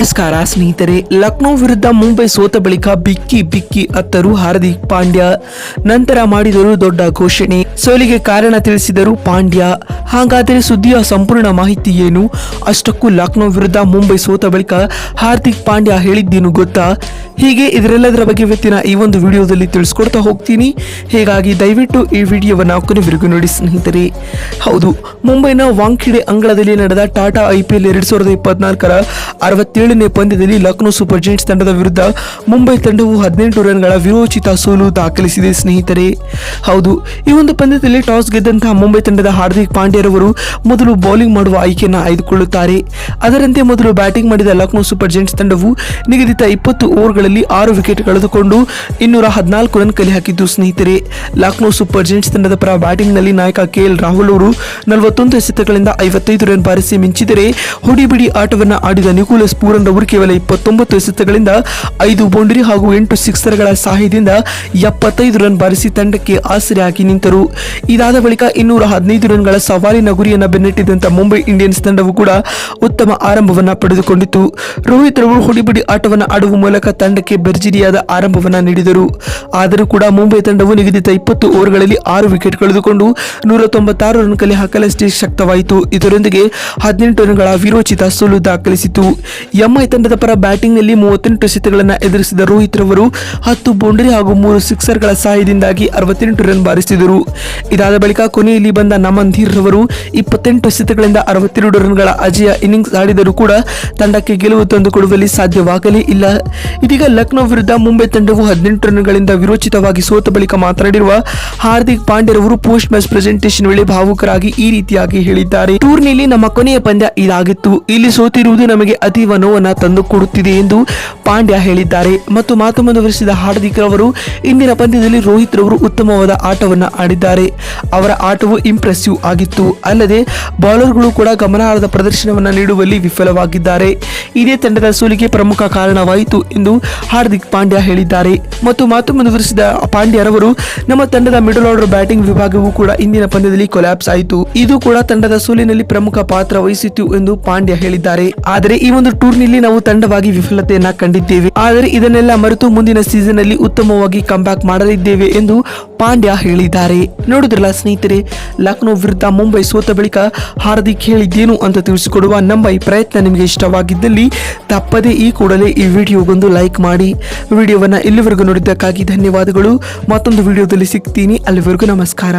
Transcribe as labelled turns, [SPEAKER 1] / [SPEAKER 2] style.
[SPEAKER 1] ನಮಸ್ಕಾರ, ಸ್ನೇಹಿತರೆ. ಲಕ್ನೋ ವಿರುದ್ಧ ಮುಂಬೈ ಸೋತ ಬಳಿಕ ಬಿಕ್ಕಿ ಬಿಕ್ಕಿ ಅತ್ತರು ಹಾರ್ದಿಕ್ ಪಾಂಡ್ಯ. ನಂತರ ಮಾಡಿದರು ದೊಡ್ಡ ಘೋಷಣೆ. ಸೋಲಿಗೆ ಕಾರಣ ತಿಳಿಸಿದರು ಪಾಂಡ್ಯ. ಹಾಗಾದರೆ ಸುದ್ದಿಯ ಸಂಪೂರ್ಣ ಮಾಹಿತಿ ಏನು? ಅಷ್ಟಕ್ಕೂ ಲಕ್ನೋ ವಿರುದ್ಧ ಮುಂಬೈ ಸೋತ ಬಳಿಕ ಹಾರ್ದಿಕ್ ಪಾಂಡ್ಯ ಹೇಳಿದ್ದೇನು ಗೊತ್ತಾ? ಹೀಗೆ ಇದರೆಲ್ಲದರ ಬಗ್ಗೆ ಇವತ್ತಿನ ಈ ಒಂದು ವಿಡಿಯೋದಲ್ಲಿ ತಿಳಿಸ್ಕೊಡ್ತಾ ಹೋಗ್ತೀನಿ. ಹೀಗಾಗಿ ದಯವಿಟ್ಟು ಈ ವಿಡಿಯೋವನ್ನು ಕೊನೆವರೆಗೂ ನೋಡಿ, ಸ್ನೇಹಿತರೆ. ಹೌದು, ಮುಂಬೈನ ವಾಂಖೇಡೆ ಅಂಗಳದಲ್ಲಿ ನಡೆದ ಟಾಟಾ ಐ ಪಿ ಎಲ್ ಎರಡ್ ಸಾವಿರದ ಇಪ್ಪತ್ನಾಲ್ಕರ ಅರವತ್ತೇಳನೇ ಪಂದ್ಯದಲ್ಲಿ ಲಕ್ನೋ ಸೂಪರ್ ಜೈಂಟ್ಸ್ ತಂಡದ ವಿರುದ್ಧ ಮುಂಬೈ ತಂಡವು ಹದಿನೆಂಟು ರನ್ಗಳ ವಿರೋಚಿತ ಸೋಲು ದಾಖಲಿಸಿದೆ, ಸ್ನೇಹಿತರೆ. ಹೌದು, ಈ ಒಂದು ಪಂದ್ಯದಲ್ಲಿ ಟಾಸ್ ಗೆದ್ದಂತಹ ಮುಂಬೈ ತಂಡದ ಹಾರ್ದಿಕ್ ಪಾಂಡ್ಯರವರು ಮೊದಲು ಬೌಲಿಂಗ್ ಮಾಡುವ ಆಯ್ಕೆಯನ್ನು ಆಯ್ದುಕೊಳ್ಳುತ್ತಾರೆ. ಅದರಂತೆ ಮೊದಲು ಬ್ಯಾಟಿಂಗ್ ಮಾಡಿದ ಲಕ್ನೋ ಸೂಪರ್ ಜೈಂಟ್ಸ್ ತಂಡವು ನಿಗದಿತ ಇಪ್ಪತ್ತು ಓವರ್ಗಳಲ್ಲಿ ಆರು ವಿಕೆಟ್ ಕಳೆದುಕೊಂಡು ಇನ್ನೂರ ಹದಿನಾಲ್ಕು ರನ್ ಕಲೆ ಹಾಕಿದ್ದು, ಸ್ನೇಹಿತರೆ. ಲಕ್ನೋ ಸೂಪರ್ ಜೈಂಟ್ಸ್ ತಂಡದ ಪರ ಬ್ಯಾಟಿಂಗ್ನಲ್ಲಿ ನಾಯಕ ಕೆ ಎಲ್ ರಾಹುಲ್ ಅವರು ನಲವತ್ತೊಂದು ಎಸೆತಗಳಿಂದ ಐವತ್ತೈದು ರನ್ ಬಾರಿಸಿ ಮಿಂಚಿದರೆ, ಹುಡಿಬಿಡಿ ಆಟವನ್ನು ಆಡಿದ ನಿಕೋಲಸ್ ಪೂರನ್ ಅವರು ಕೇವಲ ಇಪ್ಪತ್ತೊಂಬತ್ತು ಎಸೆತಗಳಿಂದ ಐದು ಬೌಂಡರಿ ಹಾಗೂ ಎಂಟು ಸಿಕ್ಸರ್ಗಳ ಸಹಾಯದಿಂದ ಎಪ್ಪತ್ತೈದು ರನ್ ಬಾರಿಸಿ ತಂಡಕ್ಕೆ ಆಸರೆಯಾಗಿ ನಿಂತರು. ಇದಾದ ಬಳಿಕ ಇನ್ನೂರ ಹದಿನೈದು ರನ್ಗಳ ಸವಾಲಿನ ಗುರಿಯನ್ನು ಬೆನ್ನಟ್ಟಿದಂತ ಮುಂಬೈ ಇಂಡಿಯನ್ಸ್ ತಂಡವು ಕೂಡ ಉತ್ತಮ ಆರಂಭವನ್ನು ಪಡೆದುಕೊಂಡಿತು ರೋಹಿತ್ ರವರು ಹುಡಿಬಿಡಿ ಆಟವನ್ನು ಆಡುವ ಮೂಲಕ ತಂಡಕ್ಕೆ ಭರ್ಜರಿಯಾದ ಆರಂಭವನ್ನ ನೀಡಿದರು. ಆದರೂ ಕೂಡ ಮುಂಬೈ ತಂಡವು ನಿಗದಿತ ಇಪ್ಪತ್ತು ಓವರ್ಗಳಲ್ಲಿ ಆರು ವಿಕೆಟ್ ಕಳೆದುಕೊಂಡು ನೂರ ತೊಂಬತ್ತಾರು ರನ್ ಕಲೆ ಹಾಕಲಷ್ಟೇ ಶಕ್ತವಾಯಿತು. ಇದರೊಂದಿಗೆ ಹದಿನೆಂಟು ರನ್ಗಳ ವಿರೋಚಿತ ಸೋಲು ದಾಖಲಿಸಿತು ಎಂಐ ತಂಡದ ಪರ ಬ್ಯಾಟಿಂಗ್ನಲ್ಲಿ ಮೂವತ್ತೆಂಟು ಎಸೆತಗಳನ್ನು ಎದುರಿಸಿದ ರೋಹಿತ್ ರವರು ಹತ್ತು ಬೌಂಡರಿ ಹಾಗೂ ಮೂರು ಸಿಕ್ಸರ್ಗಳ ಸಹಾಯದಿಂದಾಗಿ ಅರವತ್ತೆಂಟು ರನ್ ಬಾರಿಸಿದರು. ಇದಾದ ಬಳಿಕ ಕೊನೆಯಲ್ಲಿ ಬಂದ ನಮನ್ ಧೀರ್ ರವರು ಇಪ್ಪತ್ತೆಂಟು ಎಸೆತಗಳಿಂದ ಅರವತ್ತೆರಡು ರನ್ಗಳ ಅಜಯ ಇನ್ನಿಂಗ್ಸ್ ಆಡಿದರೂ ಕೂಡ ತಂಡಕ್ಕೆ ಗೆಲುವು ತಂದುಕೊಡುವಲ್ಲಿ ಸಾಧ್ಯವಾಗಲೇ ಇಲ್ಲ. ಇದೀಗ ಲಕ್ನೋ ವಿರುದ್ಧ ಮುಂಬೈ ತಂಡವು ಹದಿನೆಂಟು ರನ್ಗಳಿಂದ ವಿರೋಚಿತವಾಗಿ ಸೋತ ಬಳಿಕ ಮಾತನಾಡಿರುವ ಹಾರ್ದಿಕ್ ಪಾಂಡ್ಯರವರು ಪೋಸ್ಟ್ ಮ್ಯಾಚ್ ಪ್ರೆಸೆಂಟೇಷನ್ ವೇಳೆ ಭಾವುಕರಾಗಿ ಈ ರೀತಿಯಾಗಿ ಹೇಳಿದ್ದಾರೆ. ಟೂರ್ನಿಯಲ್ಲಿ ನಮ್ಮ ಕೊನೆಯ ಪಂದ್ಯ ಇದಾಗಿತ್ತು. ಇಲ್ಲಿ ಸೋತಿರುವುದು ನಮಗೆ ಅತೀವ ನೋವನ್ನ ತಂದು ಕೊಡುತ್ತಿದೆ ಎಂದು ಪಾಂಡ್ಯ ಹೇಳಿದ್ದಾರೆ. ಮತ್ತು ಮಾತು ಮುಂದುವರಿಸಿದ ಹಾರ್ದಿಕ್ ರವರು ಇಂದಿನ ಪಂದ್ಯದಲ್ಲಿ ರೋಹಿತ್ ರವರು ಉತ್ತಮವಾದ ಆಟವನ್ನು ಆಡಿದ್ದಾರೆ. ಅವರ ಆಟವು ಇಂಪ್ರೆಸಿವ್ ಆಗಿತ್ತು. ಅಲ್ಲದೆ ಬೌಲರ್ಗಳು ಕೂಡ ಗಮನಾರ್ಹದ ಪ್ರದರ್ಶನವನ್ನು ನೀಡುವಲ್ಲಿ ವಿಫಲವಾಗಿದ್ದಾರೆ. ಇದೇ ತಂಡದ ಸೋಲಿಗೆ ಪ್ರಮುಖ ಕಾರಣವಾಯಿತು ಎಂದು ಹಾರ್ದಿಕ್ ಪಾಂಡ್ಯ ಹೇಳಿದ್ದಾರೆ. ಮತ್ತು ಮಾತು ಮುಂದುವರಿಸಿದ ಪಾಂಡ್ಯರವರು, ನಮ್ಮ ತಂಡದ ಮಿಡಲ್ ಆರ್ಡರ್ ಬ್ಯಾಟಿಂಗ್ ವಿಭಾಗವೂ ಕೂಡ ಇಂದಿನ ಪಂದ್ಯದಲ್ಲಿ ಕೊಲ್ಯಾಪ್ಸ್ ಆಯಿತು. ಇದು ಕೂಡ ತಂಡದ ಸೋಲಿನಲ್ಲಿ ಪ್ರಮುಖ ಪಾತ್ರ ವಹಿಸಿತು ಎಂದು ಪಾಂಡ್ಯ ಹೇಳಿದ್ದಾರೆ. ಆದರೆ, ಈ ಒಂದು ಟೂರ್ನಿಯಲ್ಲಿ ನಾವು ತಂಡವಾಗಿ ವಿಫಲತೆಯನ್ನ ಕಂಡಿದ್ದೇವೆ. ಆದರೆ ಇದನ್ನೆಲ್ಲ ಮರೆತು ಮುಂದಿನ ಸೀಸನ್ ಅಲ್ಲಿ ಉತ್ತಮವಾಗಿ ಕಂಬ್ಯಾಕ್ ಮಾಡಲಿದ್ದೇವೆ ಎಂದು ಪಾಂಡ್ಯ ಹೇಳಿದ್ದಾರೆ. ನೋಡಿದ್ರಲ್ಲ ಸ್ನೇಹಿತರೆ, ಲಕ್ನೋ ವಿರುದ್ಧ ಮುಂಬೈ ಸೋತ ಬಳಿಕ ಹಾರ್ದಿಕ್ ಹೇಳಿದ್ದೇನು ಅಂತ ತಿಳಿಸಿಕೊಡುವ ನಮ್ಮ ಈ ಪ್ರಯತ್ನ ನಿಮಗೆ ಇಷ್ಟವಾಗಿದ್ದಲ್ಲಿ ತಪ್ಪದೇ ಈ ಕೂಡಲೇ ಈ ವಿಡಿಯೋಗೊಂದು ಲೈಕ್ ಮಾಡಿ. ವಿಡಿಯೋವನ್ನ ಇಲ್ಲಿವರೆಗೂ ನೋಡಿದ್ದಕ್ಕಾಗಿ ಧನ್ಯವಾದಗಳು. ಮತ್ತೊಂದು ವಿಡಿಯೋದಲ್ಲಿ ಸಿಗ್ತೀನಿ. ಅಲ್ಲಿವರೆಗೂ ನಮಸ್ಕಾರ.